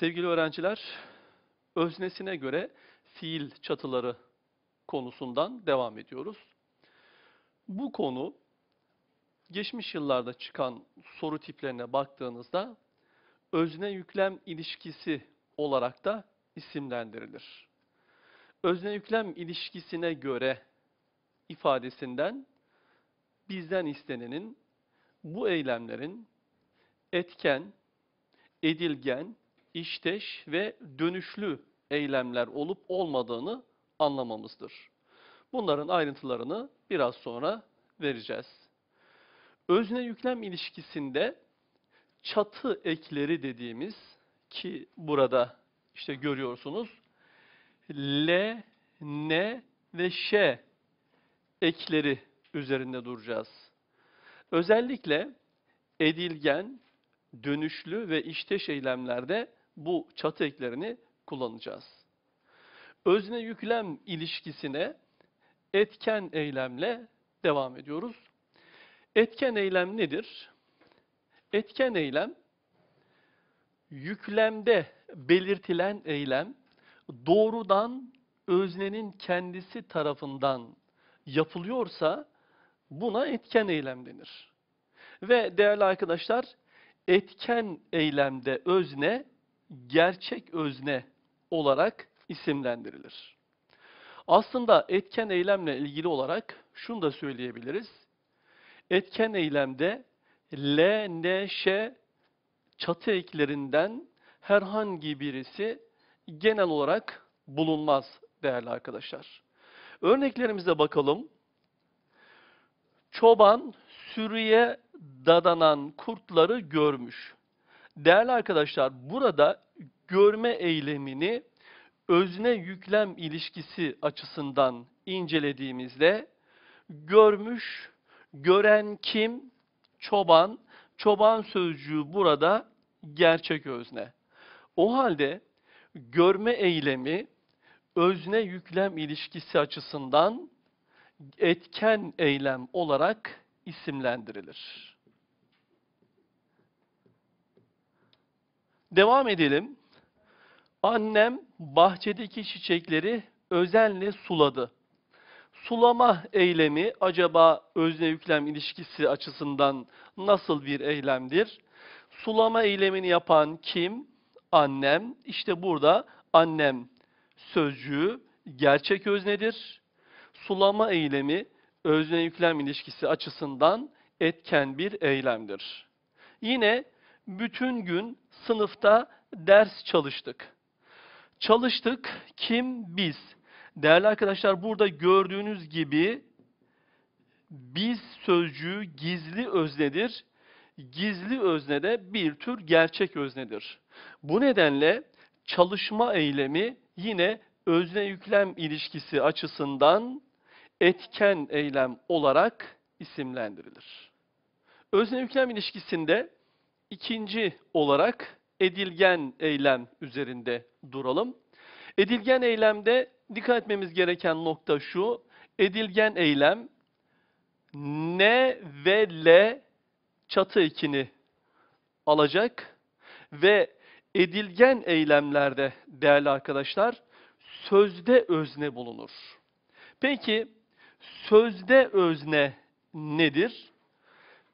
Sevgili öğrenciler, öznesine göre fiil çatıları konusundan devam ediyoruz. Bu konu geçmiş yıllarda çıkan soru tiplerine baktığınızda özne yüklem ilişkisi olarak da isimlendirilir. Özne yüklem ilişkisine göre ifadesinden bizden istenenin bu eylemlerin etken, edilgen, işteş ve dönüşlü eylemler olup olmadığını anlamamızdır. Bunların ayrıntılarını biraz sonra vereceğiz. Özne yüklem ilişkisinde çatı ekleri dediğimiz ki burada işte görüyorsunuz L, N ve Ş ekleri üzerinde duracağız. Özellikle edilgen, dönüşlü ve işteş eylemlerde bu çatı eklerini kullanacağız. Özne yüklem ilişkisine etken eylemle devam ediyoruz. Etken eylem nedir? Etken eylem yüklemde belirtilen eylem doğrudan öznenin kendisi tarafından yapılıyorsa buna etken eylem denir. Ve değerli arkadaşlar etken eylemde özne gerçek özne olarak isimlendirilir. Aslında etken eylemle ilgili olarak şunu da söyleyebiliriz. Etken eylemde L, N, Ş çatı eklerinden herhangi birisi genel olarak bulunmaz değerli arkadaşlar. Örneklerimize bakalım. Çoban sürüye dadanan kurtları görmüş. Değerli arkadaşlar burada görme eylemini özne yüklem ilişkisi açısından incelediğimizde görmüş, gören kim? Çoban. Çoban sözcüğü burada gerçek özne. O halde görme eylemi özne yüklem ilişkisi açısından etken eylem olarak isimlendirilir. Devam edelim. Annem bahçedeki çiçekleri özenle suladı. Sulama eylemi acaba özne yüklem ilişkisi açısından nasıl bir eylemdir? Sulama eylemini yapan kim? Annem. İşte burada annem sözcüğü gerçek öznedir. Sulama eylemi özne yüklem ilişkisi açısından etken bir eylemdir. Yine bütün gün sınıfta ders çalıştık. Çalıştık kim? Biz. Değerli arkadaşlar burada gördüğünüz gibi biz sözcüğü gizli öznedir. Gizli özne de bir tür gerçek öznedir. Bu nedenle çalışma eylemi yine özne yüklem ilişkisi açısından etken eylem olarak isimlendirilir. Özne yüklem ilişkisinde ikinci olarak edilgen eylem üzerinde duralım. Edilgen eylemde dikkat etmemiz gereken nokta şu. Edilgen eylem ne ve l çatı ekini alacak ve edilgen eylemlerde değerli arkadaşlar sözde özne bulunur. Peki sözde özne nedir?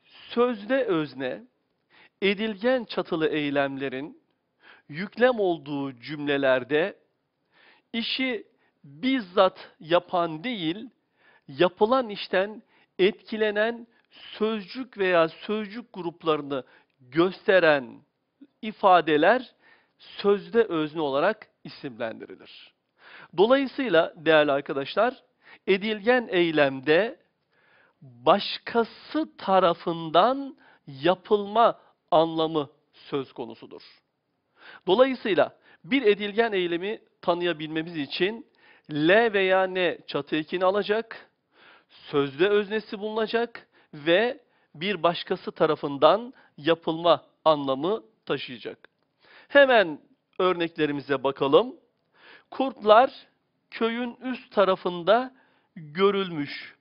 Sözde özne edilgen çatılı eylemlerin yüklem olduğu cümlelerde işi bizzat yapan değil, yapılan işten etkilenen sözcük veya sözcük gruplarını gösteren ifadeler sözde özne olarak isimlendirilir. Dolayısıyla değerli arkadaşlar, edilgen eylemde başkası tarafından yapılma anlamı söz konusudur. Dolayısıyla bir edilgen eylemi tanıyabilmemiz için L veya N çatı ekini alacak, sözde öznesi bulunacak ve bir başkası tarafından yapılma anlamı taşıyacak. Hemen örneklerimize bakalım. Kurtlar köyün üst tarafında görülmüş.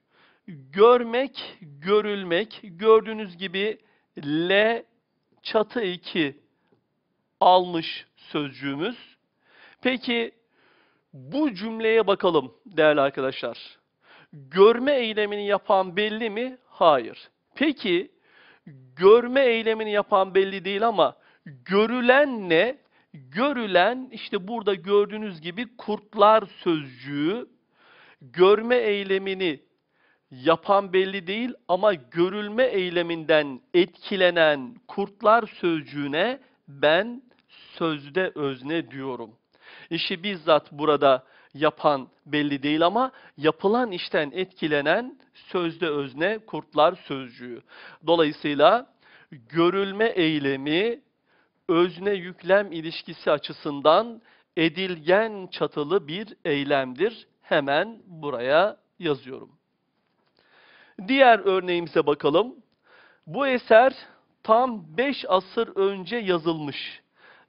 Görmek, görülmek. Gördüğünüz gibi L çatı 2 almış sözcüğümüz. Peki bu cümleye bakalım değerli arkadaşlar. Görme eylemini yapan belli mi? Hayır. Peki görme eylemini yapan belli değil ama görülen ne? Görülen işte burada gördüğünüz gibi kurtlar sözcüğü görme eylemini yapan belli değil ama görülme eyleminden etkilenen kurtlar sözcüğüne ben sözde özne diyorum. İşi bizzat burada yapan belli değil ama yapılan işten etkilenen sözde özne kurtlar sözcüğü. Dolayısıyla görülme eylemi özne yüklem ilişkisi açısından edilgen çatılı bir eylemdir. Hemen buraya yazıyorum. Diğer örneğimize bakalım. Bu eser tam 5 asır önce yazılmış.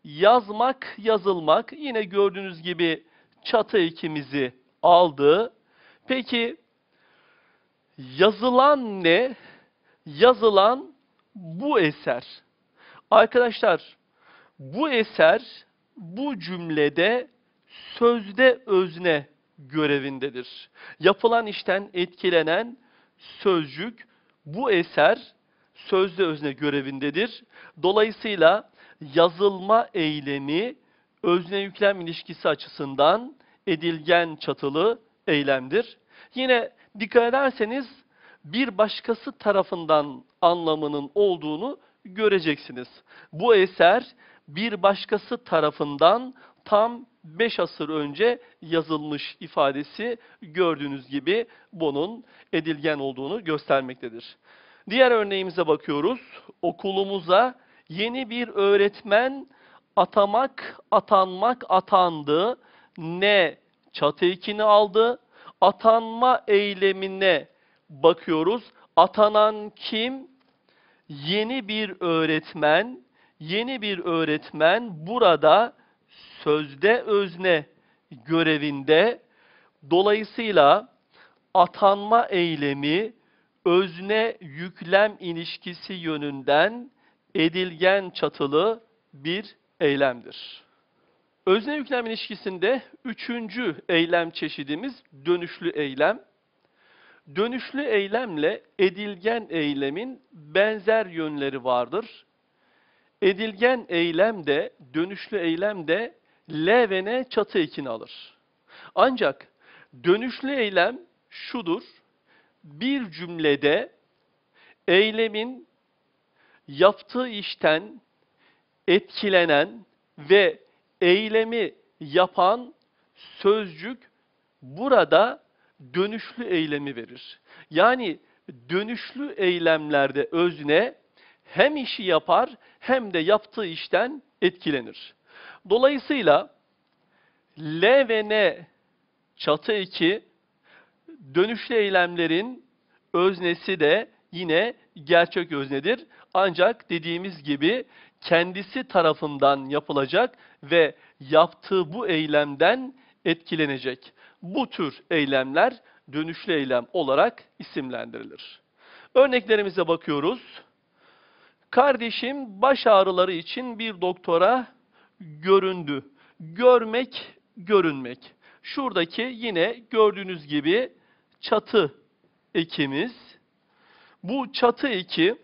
Yazmak, yazılmak yine gördüğünüz gibi çatı ekimizi aldı. Peki yazılan ne? Yazılan bu eser. Arkadaşlar bu eser bu cümlede sözde özne görevindedir. Yapılan işten etkilenen sözcük bu eser sözde özne görevindedir. Dolayısıyla yazılma eylemi özne yüklem ilişkisi açısından edilgen çatılı eylemdir. Yine dikkat ederseniz bir başkası tarafından anlamının olduğunu göreceksiniz. Bu eser bir başkası tarafından tam 5 asır önce yazılmış ifadesi gördüğünüz gibi bunun edilgen olduğunu göstermektedir. Diğer örneğimize bakıyoruz. Okulumuza yeni bir öğretmen atamak, atanmak, atandı. Ne çatı aldı. Atanma eylemine bakıyoruz. Atanan kim? Yeni bir öğretmen. Yeni bir öğretmen burada sözde özne görevinde. Dolayısıyla atanma eylemi özne yüklem ilişkisi yönünden edilgen çatılı bir eylemdir. Özne yüklem ilişkisinde üçüncü eylem çeşidimiz dönüşlü eylem. Dönüşlü eylemle edilgen eylemin benzer yönleri vardır. Edilgen eylem de, dönüşlü eylem de L çatı ekini alır. Ancak dönüşlü eylem şudur. Bir cümlede eylemin yaptığı işten etkilenen ve eylemi yapan sözcük burada dönüşlü eylemi verir. Yani dönüşlü eylemlerde özne hem işi yapar hem de yaptığı işten etkilenir. Dolayısıyla L ve N çatı 2 dönüşlü eylemlerin öznesi de yine gerçek öznedir. Ancak dediğimiz gibi kendisi tarafından yapılacak ve yaptığı bu eylemden etkilenecek. Bu tür eylemler dönüşlü eylem olarak isimlendirilir. Örneklerimize bakıyoruz. Kardeşim baş ağrıları için bir doktora göründü. Görmek, görünmek. Şuradaki yine gördüğünüz gibi çatı ekimiz. Bu çatı eki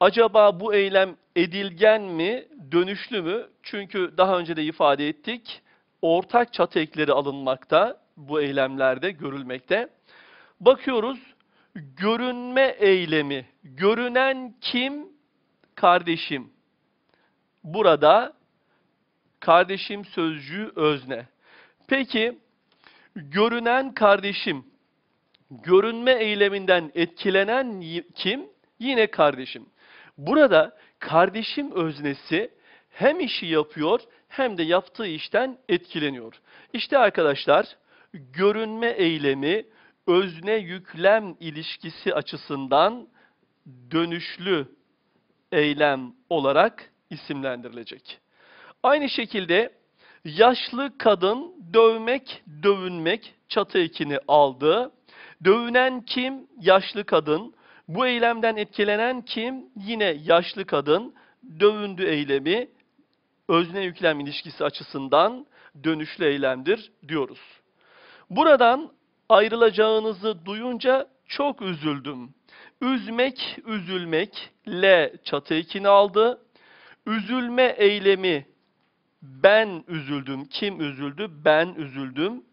acaba bu eylem edilgen mi, dönüşlü mü? Çünkü daha önce de ifade ettik. Ortak çatı ekleri alınmakta bu eylemlerde görülmekte. Bakıyoruz görünme eylemi. Görünen kim? Kardeşim. Burada kardeşim sözcüğü özne. Peki görünen kardeşim, görünme eyleminden etkilenen kim? Yine kardeşim. Burada kardeşim öznesi hem işi yapıyor hem de yaptığı işten etkileniyor. İşte arkadaşlar görünme eylemi özne yüklem ilişkisi açısından dönüşlü eylem olarak isimlendirilecek. Aynı şekilde yaşlı kadın dövmek, dövünmek çatı ekini aldı. Dövünen kim? Yaşlı kadın. Bu eylemden etkilenen kim? Yine yaşlı kadın. Dövündü eylemi özne yüklem ilişkisi açısından dönüşlü eylemdir diyoruz. Buradan ayrılacağınızı duyunca çok üzüldüm. Üzmek, üzülmek, L çatı ekini aldı. Üzülme eylemi ben üzüldüm. Kim üzüldü? Ben üzüldüm.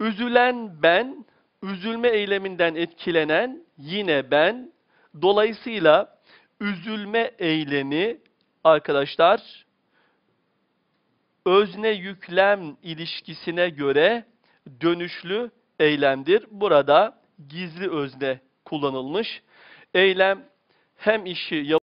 Üzülen ben, üzülme eyleminden etkilenen yine ben. Dolayısıyla üzülme eylemi arkadaşlar özne yüklem ilişkisine göre dönüşlü eylemdir. Burada gizli özne kullanılmış. Eylem hem işi